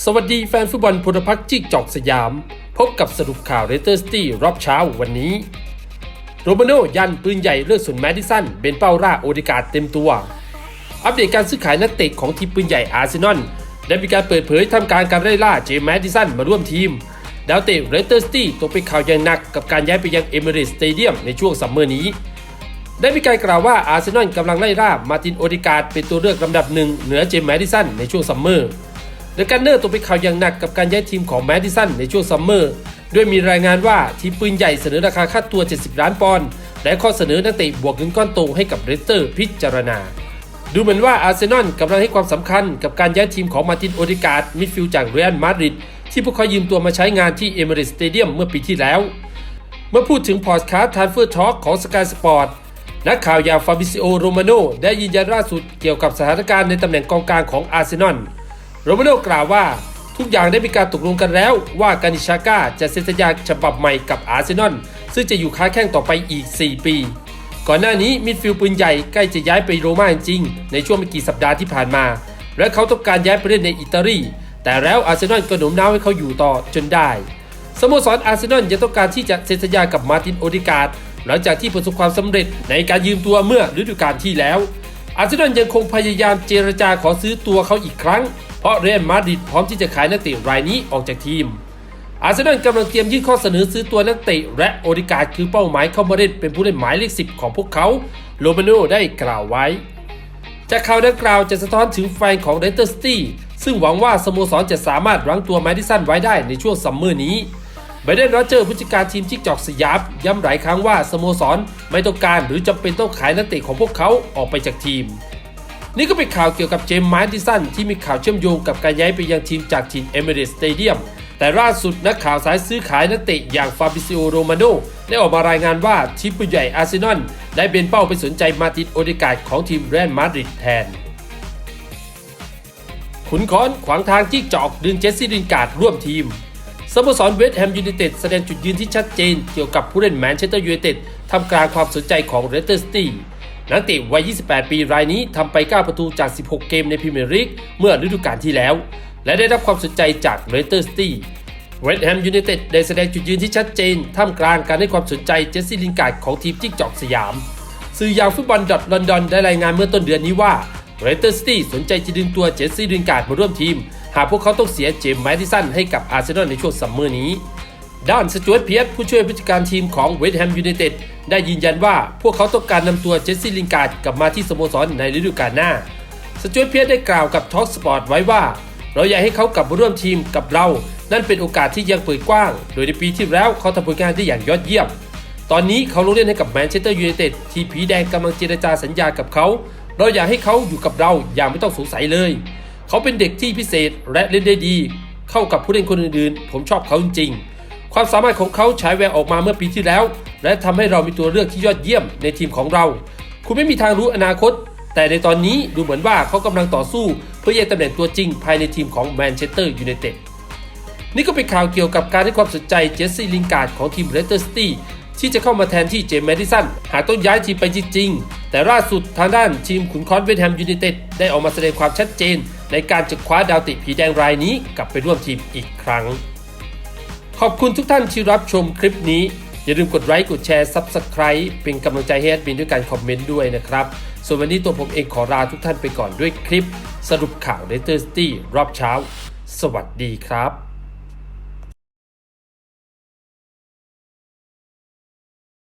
สวัสดีแฟนฟุตบอลพลพรรคจิกจอกสยาม พบกับสรุปข่าวเรเตอร์สตี้รอบเช้าวันนี้ โรมาโนยันปืนใหญ่เลือกส่วนแมดิสันเบนเป้าร่าโอดิกาเต็มตัว อัปเดตการซื้อขายนักเตะของทีมปืนใหญ่อาร์เซนอลได้มีการเปิดเผยทำการการไล่ล่าเจมส์แมดิสันมาร่วมทีม ดาวเตะเรเตอร์สตี้ตกเป็นข่าวอย่างหนักกับการย้ายไปยังเอเมิเรตสเตเดียมในช่วงซัมเมอร์นี้ได้มีการกล่าวว่าอาร์เซนอลกำลังไล่ล่ามาร์ตินโอดิการ์เป็นตัวเลือกลำดับหนึ่งเหนือเจมส์แมดิสันในช่วงซัมเมอร์ เดอะกันเนอร์ตกเป็นข่าวอย่างหนักกับการย้ายทีมของแมดิสันในช่วงซัมเมอร์ด้วยมีรายงานว่าทีมปืนใหญ่เสนอราคาค่าตัว 70 ล้านปอนด์และข้อเสนอนักเตะบวกเงินก้อนโตให้กับเรสเตอร์พิจารณา ดูเหมือนว่าอาร์เซนอลกำลังให้ความสำคัญกับการย้ายทีมของมาตินโอดิการ์ดมิดฟิลด์จากเรอัลมาดริดที่พวกเขายืมตัวมาใช้งานที่เอเมิเรตสเตเดียมเมื่อปีที่แล้ว เมื่อพูดถึงพอดคาสต์ทานเฟอร์ทอ k ของ Sky Sport นักข่าวอย่างฟาบิซิโอโรมาโนได้ยืนยันล่าสุดเกี่ยวกับสถานการณ์ในตำแหน่งกองกลางของอาร์เซนอล โรมาโนกล่าวว่า ทุกอย่างได้มีการตกลงกันแล้วว่ากานิชาก้าจะเซ็นสัญญาฉบับใหม่กับอาร์เซนอลซึ่งจะอยู่ค้าแข้งต่อไปอีก 4 ปี ก่อนหน้านี้มิดฟิลด์ปืนใหญ่ใกล้จะย้ายไปโรม่าจริง ในช่วงไม่กี่สัปดาห์ที่ผ่านมา และเขาต้องการย้ายไปเล่นในอิตาลี แต่แล้วอาร์เซนอลก็หนุนน้าวให้เขาอยู่ต่อจนได้สโมสรอาร์เซนอลยังต้องการที่จะเซ็นสัญญากับมาร์ตินโอดิการ์ดหลังจากที่ประสบความสำเร็จในการยืมตัวเมื่อฤดูกาลที่แล้ว อาร์เซนอลยังคงพยายามเจรจาขอซื้อตัวเขาอีกครั้ง เพราะเรอัลมาดริดพร้อมที่จะขายนักเตะรายนี้ออกจากทีม อาร์เซนอลกำลังเตรียมยื่นข้อเสนอซื้อตัวนักเตะและโอดิการ์คือเป้าหมายเข้ามาเล่นเป็นผู้เล่นหมายเลขสิบของพวกเขาโรมาโนได้กล่าวไว้ จากข่าวดังกล่าวจะสะท้อนถึงแฟนของเรสเตอร์สตี้ซึ่งหวังว่าสโมสรจะสามารถรั้งตัวแมดิสันไว้ได้ในช่วงซัมเมอร์นี้ไบเดนโรเจอร์ผู้จัดการทีมจิกจอกสยามย้ำหลายครั้งว่าสโมสรไม่ต้องการหรือจำเป็นต้องขายนักเตะของพวกเขาออกไปจากทีม นี่ก็เป็นข่าวเกี่ยวกับเจมส์มาร์ติสันที่มีข่าวเชื่อมโยงกับการย้ายไปยังทีมจากทีมเอเมเรตสเตเดียมแต่ล่าสุดนักข่าวสายซื้อขายนักเตะอย่างฟาบิซิโอโรมาโนได้ออกมารายงานว่าทีมผู้ใหญ่อาร์เซนอลได้เป็นเป้าไปสนใจมาตินโอเดกาดของทีมเรอัลมาดริดแทน ขุนค้อนขวางทางจี้จอกดึงเจสซี่ลินการ์ดร่วมทีมสโมสรเวสต์แฮมยูไนเต็ดแสดงจุดยืนที่ชัดเจนเกี่ยวกับผู้เล่นแมนเชสเตอร์ยูไนเต็ดทำกลางความสนใจของเรสเตอร์สตี้ นักเตะวัย 28 ปีรายนี้ทำไป 9 ประตูจาก 16 เกมในพรีเมียร์ลีกเมื่อฤดูกาลที่แล้ว และได้รับความสนใจจากเรสเตอร์สตี้เวสต์แฮมยูไนเต็ดได้แสดงจุดยืนที่ชัดเจน ท่ามกลางการให้ความสนใจเจสซี่ลินการ์ดของทีมจิ้งจอกสยาม สื่ออย่างฟุตบอลดอทลอนดอนได้รายงานเมื่อต้นเดือนนี้ว่าเรสเตอร์สตี้สนใจจะดึงตัวเจสซี่ลินการ์ดมาร่วมทีม หากพวกเขาต้องเสียเจมส์แมดิสันให้กับอาร์เซนอลในช่วงซัมเมอร์นี้ ด้านสจวตเพียร์ผู้ช่วยผู้จัดการทีมของเวสต์แฮมยูไนเต็ดได้ยืนยันว่าพวกเขาต้องการนำตัวเจสซี่ลินการ์ดกลับมาที่สโมสรในฤดูกาลหน้า สจวตเพียร์ได้กล่าวกับท็อกสปอร์ตไว้ว่า เราอยากให้เขากลับมาร่วมทีมกับเรา นั่นเป็นโอกาสที่ยังเปิดกว้าง โดยในปีที่แล้วเขาทำผลงานได้อย่างยอดเยี่ยม ตอนนี้เขาลงเล่นให้กับแมนเชสเตอร์ยูไนเต็ดที่ผีแดงกำลังเจรจาสัญญากับเขา เราอยากให้เขาอยู่กับเราอย่างไม่ต้องสงสัยเลย เขาเป็นเด็กที่พิเศษและเล่นได้ดี เข้ากับผู้เล่นคนอื่นๆ ผมชอบเขาจริงๆ ความสามารถของเขาฉายแววออกมาเมื่อปีที่แล้ว และทำให้เรามีตัวเลือกที่ยอดเยี่ยมในทีมของเรา คุณไม่มีทางรู้อนาคต แต่ในตอนนี้ดูเหมือนว่าเขากำลังต่อสู้ เพื่อแย่งตำแหน่งตัวจริงภายในทีมของแมนเชสเตอร์ยูไนเต็ดนี่ก็เป็นข่าวเกี่ยวกับการให้ความสนใจเจสซี่ลินการ์ดของทีมเรสเตอร์สตี้ที่จะเข้ามาแทนที่เจมส์แมดิสันหากต้องย้ายทีมไปจริงๆ แต่ล่าสุดทางด้านทีมขุนคอนเวสต์แฮมยูไนเต็ดได้ออกมาแสดงความชัดเจน ในการจะคว้าดาวติดผีแดงรายนี้กลับไปร่วมทีมอีกครั้ง ขอบคุณทุกท่านที่รับชมคลิปนี้ อย่าลืมกดไลค์กดแชร์ Subscribe เป็นกำลังใจให้แอดมินด้วยการคอมเมนต์ด้วยนะครับ ส่วนวันนี้ตัวผมเองขอลาทุกท่านไปก่อนด้วยคลิป สรุปข่าวเลเตอร์สตี้รอบเช้า สวัสดีครับ